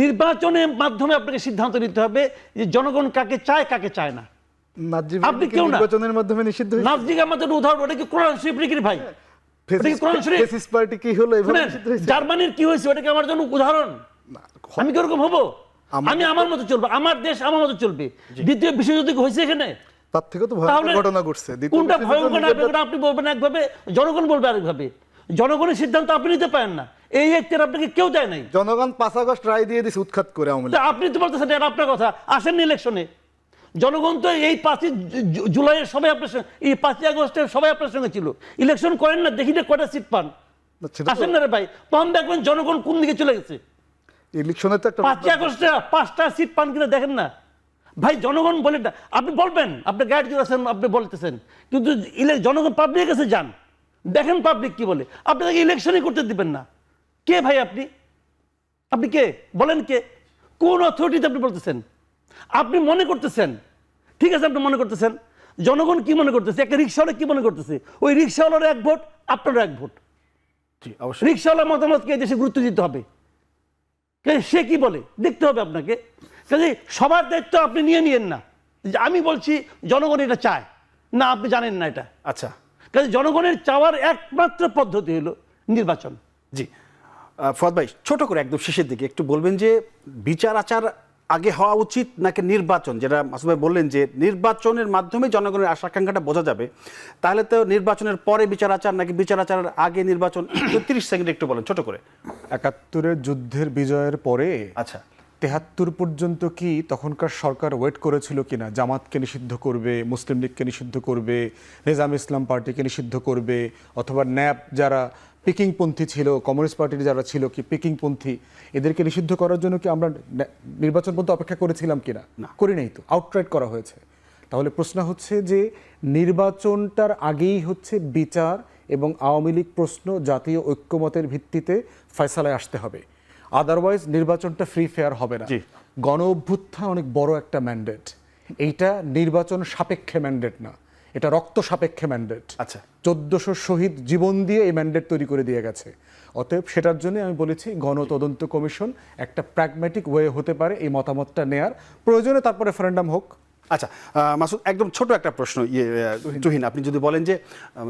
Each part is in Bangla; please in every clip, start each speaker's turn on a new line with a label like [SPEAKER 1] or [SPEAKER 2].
[SPEAKER 1] নির্বাচনের মাধ্যমে আপনাকে সিদ্ধান্ত নিতে হবে যে জনগণ কাকে চায় কাকে চায় না। আপনি কেউ না।
[SPEAKER 2] নির্বাচনের মাধ্যমে নিষিদ্ধ
[SPEAKER 1] নাজদিক আমাদের উদাহরণ ওটা কি কোরআন শরীফ নাকি ভাই?
[SPEAKER 2] হয়েছে?
[SPEAKER 1] জার্মানির কি হয়েছে আমার জন্য উদাহরণ? আমি কি ওরকম হব? আমি আমার মতো চলবো আমার দেশ আমার মতো চলবে। দ্বিতীয় বিশ্বযুদ্ধ হয়েছে এখানে।
[SPEAKER 2] তার থেকে তো ঘটনা ঘটছে।
[SPEAKER 1] কোনটা ভয়ঙ্কর আপনি বলবেন একভাবে জনগণ বলবে আরেকভাবে। জনগণের সিদ্ধান্ত আপনি নিতে পারেন না। এই এখতিয়ার আপনাকে কেউ দেয় নাই।
[SPEAKER 2] জনগণ পাঁচ আগস্ট রায় দিয়ে দিছে উৎখাত করে আওয়ামী
[SPEAKER 1] তা আপনি তো বলতেছেন এটা আপনার কথা। আসেননি ইলেকশনে জনগণ তো এই পাঁচই জুলাইয়ের সবাই আপনার সঙ্গে এই পাঁচই আগস্টের সবাই আপনার সঙ্গে ছিল। ইলেকশন করেন না দেখি না কয়টা সিট পান আসেন না রে ভাই। তখন দেখবেন জনগণ কোন দিকে চলে গেছে?
[SPEAKER 2] ইলেকশনে তো একটা
[SPEAKER 1] পাঁচই আগস্টে পাঁচটা সিট পান কিনা দেখেন না। ভাই জনগণ বলে না আপনি বলবেন আপনি গাইড আছেন আপনি বলতেছেন। কিন্তু জনগণ পাবলিকের কাছে যান। দেখেন পাবলিক কি বলে। আপনি তাকে ইলেকশনই করতে দিবেন না। কে ভাই আপনি? আপনি কে? বলেন কে? কোন অথরিটিতে আপনি বলতেছেন? আপনি মনে করতেছেন? ঠিক আছে আপনি মনে করতেছেন? জনগণ কি মনে করতেছে? একটা রিক্সাওয়ালা কি মনে করতেছে? ওই রিক্সাওয়ালার এক ভোট আপনারও এক ভোট। রিক্সাওয়ালার মতামতকে দেশে গুরুত্ব দিতে হবে। সে কি বলে? দেখতে হবে আপনাকে। কাজে সবার দায়িত্ব আপনি নিয়ে নিয়েন না। আমি বলছি জনগণ এটা চায়। না আপনি জানেন না এটা।
[SPEAKER 3] আচ্ছা।
[SPEAKER 1] কাজে জনগণের চাওয়ার একমাত্র পদ্ধতি হলো নির্বাচন।
[SPEAKER 3] জি। ফুয়াদ ভাই ছোট করে একদম শেষের দিকে একটু বলবেন যে বিচার আচার আগে হওয়া উচিত নাকি নির্বাচন? যেটা মাসুদ ভাই বললেন যে নির্বাচনের মাধ্যমে জনগণের আশা আকাঙ্ক্ষাটা বোঝা যাবে। তাহলে তো নির্বাচনের পরে বিচার আচার নাকি বিচার আচারের আগে নির্বাচন? তিরিশ সেকেন্ড একটু বলেন ছোট করে।
[SPEAKER 4] একাত্তরের যুদ্ধের বিজয়ের পরে
[SPEAKER 3] আচ্ছা।
[SPEAKER 4] তেহাত্তর পর্যন্ত কি তখনকার সরকার ওয়েট করেছিল কিনা? জামাতকে নিষিদ্ধ করবে মুসলিম লীগকে নিষিদ্ধ করবে নিজাম ইসলাম পার্টিকে নিষিদ্ধ করবে অথবা ন্যাপ যারা পিকিংপন্থী ছিল কমিউনিস্ট পার্টির যারা ছিল কি পিকিংপন্থী এদেরকে নিষিদ্ধ করার জন্য কি আমরা নির্বাচন পর্যন্ত অপেক্ষা করেছিলাম কিনা? করি নাই তো আউটরাইট করা হয়েছে। তাহলে প্রশ্ন হচ্ছে যে নির্বাচনটার আগেই হচ্ছে বিচার এবং আওয়ামী লীগ প্রশ্ন জাতীয় ঐক্যমতের ভিত্তিতে ফয়সালায় আসতে হবে। আদারওয়াইজ নির্বাচনটা ফ্রি ফেয়ার হবে না। গণ অভ্যুত্থান অনেক বড় একটা ম্যান্ডেট এইটা নির্বাচন সাপেক্ষে ম্যান্ডেট না। এটা রক্ত সাপেক্ষে ম্যান্ডেট
[SPEAKER 3] আচ্ছা।
[SPEAKER 4] চোদ্দশো শহীদ জীবন দিয়ে এই ম্যান্ডেট তৈরি করে দিয়ে গেছে। অতএব সেটার জন্য আমি বলেছি গণতদন্ত কমিশন একটা প্র্যাগম্যাটিক ওয়ে হতে পারে এই মতামতটা নেয়ার। প্রয়োজনে তারপরে ফ্রেন্ডাম হোক।
[SPEAKER 3] আচ্ছা মাসুদ একদম ছোট একটা প্রশ্ন ইয়ে তুহিন। আপনি যদি বলেন যে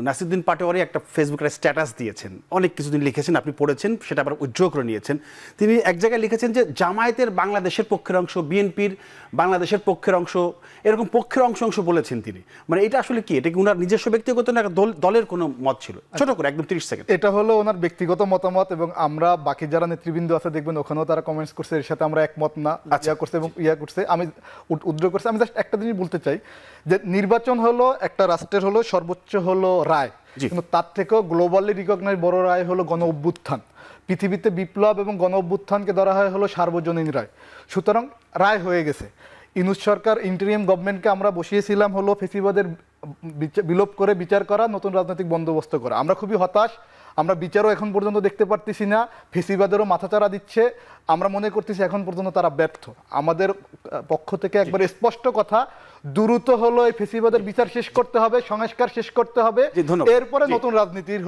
[SPEAKER 3] নাসিরুদ্দিন পাটোয়ারি একটা ফেসবুকের স্ট্যাটাস দিয়েছেন অনেক কিছুদিন লিখেছেন আপনি পড়েছেন সেটা আবার উইথড্র করে নিয়েছেন তিনি এক জায়গায় লিখেছেন যে জামায়াতের বাংলাদেশের পক্ষের অংশ বিএনপির বাংলাদেশের পক্ষের অংশ এরকম পক্ষের অংশ অংশ বলেছেন তিনি। মানে এটা আসলে কি? এটা কি ওনার নিজস্ব ব্যক্তিগত না দল দলের কোনো মত ছিল? ছোট করে একদম তিরিশ সেকেন্ড।
[SPEAKER 2] এটা হলো ওনার ব্যক্তিগত মতামত এবং আমরা বাকি যারা নেতৃবৃন্দ আছে দেখবেন ওখানেও তারা কমেন্টস করছে এর সাথে আমরা একমত না
[SPEAKER 3] আচ্ছা।
[SPEAKER 2] ইয়া করছে এবং ইয়া করছে। আমি উদ- উদ্র করছে আমি জাস্ট একটা জিনিস বলতে চাই যে নির্বাচন হলো একটা রাষ্ট্রের হলো সর্বোচ্চ হলো রায়। কিন্তু তার থেকেও গ্লোবালি রিকগনাইজ বড় রায় হলো গণ অভ্যুত্থান। পৃথিবীতে বিপ্লব এবং গণ অভ্যুত্থানকে ধরা হয় হলো সার্বজনীন রায়। সুতরাং রায় হয়ে গেছে। ইনুস সরকার ইন্টারিয়াম গভর্নমেন্টকে আমরা বসিয়েছিলাম হলো ফেসিবাদের বিলোপ করে বিচার করা নতুন রাজনৈতিক বন্দোবস্ত করা। আমরা খুবই হতাশ আমরা বিচারও এখন পর্যন্ত দেখতে পারতেছি না ফেসিবাদেরও মাথাচাড়া দিচ্ছে। আমরা মনে করতেছি এখন পর্যন্ত তারা ব্যর্থ। আমাদের পক্ষ থেকে একবার স্পষ্ট কথা দ্রুত হলো এই ফেসিবাদের বিচার শেষ করতে হবে সংস্কার শেষ করতে হবে। এরপরে নতুন রাজনীতির